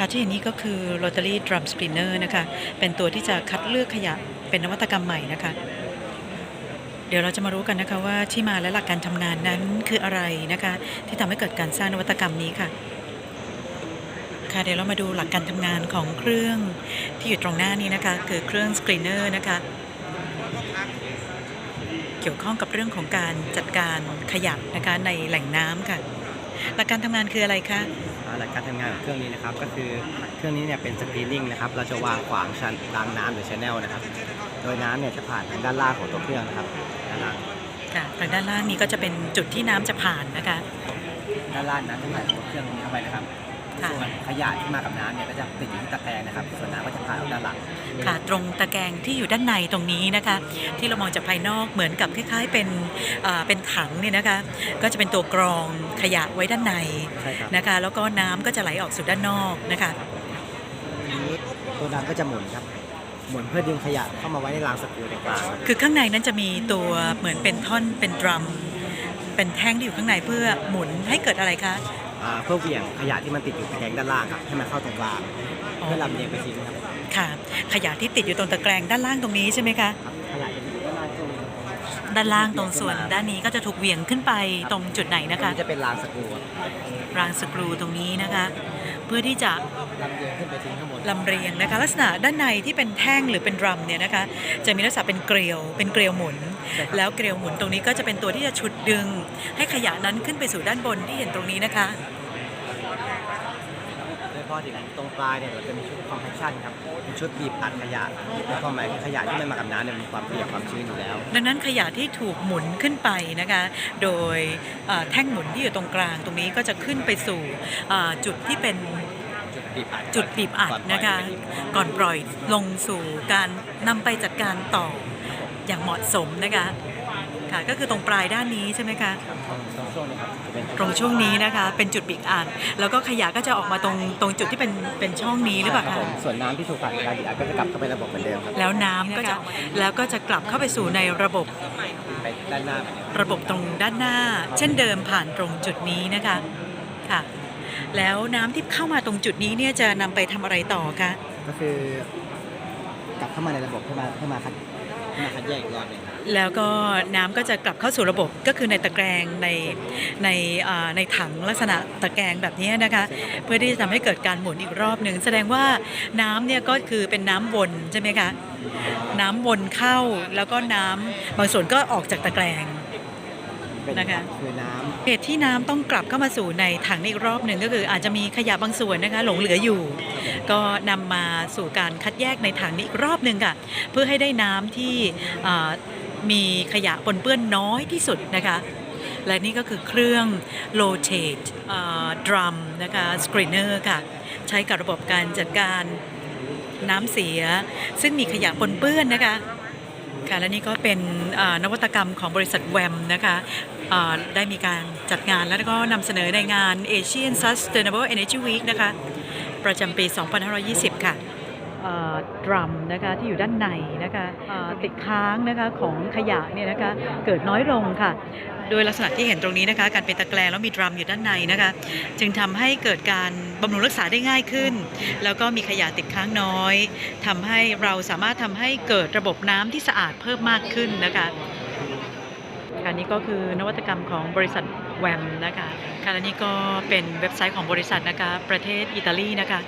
คะที่เห็นนี่ก็คือ Rotary Drum Spinner นะคะ เป็นตัวที่จะคัดเลือกขยะเป็นนวัตกรรมใหม่นะคะ เดี๋ยวเราจะมารู้กันนะคะว่าที่มาและหลักการทำงานนั้นคืออะไรนะคะ ที่ทำให้เกิดการสร้างนวัตกรรมนี้ค่ะ ค่ะเดี๋ยวเรามาดูหลักการทำงานของเครื่องที่อยู่ตรงหน้านี้นะคะ คือเครื่องสกรีนเนอร์นะคะ เกี่ยวข้องกับเรื่องของการจัดการขยะนะคะในแหล่งน้ำค่ะ หลักการทำงานคืออะไรคะอ่าหลักการทำงานของเครื่องนี้นะครับก็คือเครื่องนี้เนี่ยเป็นสกรีนนิ่งนะครับเราจะวางขวางชั้นรางน้ำหรือชแนลนะครับ โดยน้ำเนี่ยจะผ่านทางด้านล่างของตัวเครื่องนะครับด้านล่างค่ะทางด้านล่างนี้ก็จะเป็นจุดที่น้ำจะผ่านนะคะ ด้านล่างน้ำจะผ่านตัวเครื่องนี้เข้าไปนะครับค่ะ ส่วนขยะที่มากับน้ำเนี่ยก็จะติดอยู่ที่ตะแกรงนะครับ ส่วนน้ำก็จะผ่านออกด้านหลัง ค่ะตรงตะแกรงที่อยู่ด้านในตรงนี้นะคะ ที่เรามองจากภายนอกเหมือนกับคล้ายๆเป็นเอ่อเป็นถังเนี่ยนะคะ ก็จะเป็นตัวกรองขยะไว้ด้านในใช่ครับ นะคะ แล้วก็น้ำก็จะไหลออกสู่ด้านนอกนะคะ ทีนี้ตัวน้ำก็จะหมุนครับ หมุนเพื่อดึงขยะเข้ามาไว้ในรางสกรูตรงกลางคือข้างในนั้นจะมีตัวเหมือนเป็นท่อนเป็นดรัมเป็นแท่งที่อยู่ข้างในเพื่อหมุนให้เกิดอะไรคะอ่า เพื่อเหวี่ยงขยะที่มันติดอยู่ตะแกรงด้านล่างครับให้มันเข้าตรงกลางอ๋อเพื่อลำเลียงไปทิ้งครับค่ะ ขยะที่ติดอยู่ตรงตะแกรงด้านล่างตรงนี้ใช่ไหมคะครับขยะจะอยู่ด้านล่างตรงนี้ด้านล่างตรงส่วนด้านนี้ก็จะถูกเหวี่ยงขึ้นไปตรงจุดไหนตรนะงคะนี้จะเป็นรางสกรูครับรางสกรูตรงนี้นะคะ เพื่อที่จะลำเลียงขึ้นไปทิ้งข้างบนลำเรียงนะคะ ลักษณะด้านในที่เป็นแท่งหรือเป็นดรัมเนี่ยนะคะ จะมีลักษณะเป็นเกลียวเป็นเกลียวหมุน แล้วเกลียวหมุนตรงนี้ก็จะเป็นตัวที่จะฉุดดึง ให้ขยะนั้นขึ้นไปสู่ด้านบนที่เห็นตรงนี้นะคะโดยพอถึงตรงปลายเนี่ยเราจะมีชุดคอมเพคชันครับเป็นชุดบีบอัดขยะในความหมายคือขยะที่มันมากับน้ำเนี่ยมีความเปียกความชื้นอยู่แล้ว ดังนั้นขยะที่ถูกหมุนขึ้นไปนะคะ โดยเอ่อแท่งหมุนที่อยู่ตรงกลางตรงนี้ก็จะขึ้นไปสู่เอ่อจุดที่เป็นจุดบีบอัดจุดบีบอัดก่ปล่ยนะคะไปทิ้งก่อนปล่อยลงสู่การนำไปจัดการต่อ อย่างเหมาะสมนะคะค่ะก็คือตรงปลายด้านนี้ใช่ไหมคะครับตรงตรงช่วงนี้ครับจะเป็นตรงช่วงนี้นะคะ เป็นจุดบีบอัดแล้วก็ขยะก็จะออกมาตรงตรงจุดที่เป็นเป็นช่องนี้หรือเปล่าคบคะผมส่วนน้ำที่ถูกผ่านการบีบอัดก็จะกลับเข้าไประบบเหมือนเดิมครับแล้วน้ำก็จะแล้วก็จะกลับเข้าไปสู่ในระบบไปด้านหน้าเหมือนเดิมระบบตรงด้านหน้า เช่นเดิมผ่านตรงจุดนี้นะคะค่ะแล้วน้ำที่เข้ามาตรงจุดนี้เนี่ยจะนำไปทำอะไรต่อคะก็คือกลับเข้ามาในระบบเพื่อมาเพื่อมาคัดเพื่อ มาคัดแยกอีกรอบหนึงแล้วก็น้ำก็จะกลับเข้าสู่ระบบก็คือในตะแกรงในในอ่าในถังลักษณะตะแกรงแบบนี้นะคะ เพื่อที่จะทำให้เกิดการหมุนอีกรอบหนึ่งแสดงว่าน้ำเนี่ยก็คือเป็นน้ำวนใช่ไหมคะ น้ำวนเข้าแล้วก็น้ำบางส่วนก็ออกจากตะแกรง เป็นนะคะคือน้ำเหตุที่น้ำต้องกลับเข้ามาสู่ในถังนี้อีกรอบหนึ่งก็คืออาจจะมีขยะบางส่วนนะคะหลงเหลืออยู่ ก็นำมาสู่การคัดแยกในถังนี้อีกรอบหนึ่งค่ะเพื่อให้ได้น้ำที่อ่ามีขยะปนเปื้อนน้อยที่สุดนะคะและนี่ก็คือเครื่อง rotate ดรัมนะคะ screener ค่ะ ใช้กับระบบการจัดการน้ำเสีย ซึ่งมีขยะปนเปื้อนนะคะ ค่ะและนี่ก็เป็นนวัตกรรมของบริษัทแวมนะคะได้มีการจัดงานแล้วก็นำเสนอในงาน Asian Sustainable Energy Week นะคะ ประจำปี 2520 ค่ะ ดรัมนะคะที่อยู่ด้านในนะคะอ่าติดค้างนะคะของขยะเนี่ยนะคะเกิดน้อยลงค่ะ โดยลักษณะที่เห็นตรงนี้นะคะการเป็นตะแกรงแล้วมีดรัมอยู่ด้านในนะคะจึงทำให้เกิดการบำรุงรักษาได้ง่ายขึ้น แล้วก็มีขยะติดค้างน้อยทำให้เราสามารถทำให้เกิดระบบน้ำที่สะอาดเพิ่มมากขึ้นนะคะค่ะนี่ก็คือนวัตกรรมของบริษัทแวมนะคะค่ะและนี่ก็เป็นเว็บไซต์ของบริษัทนะคะประเทศอิตาลีนะคะ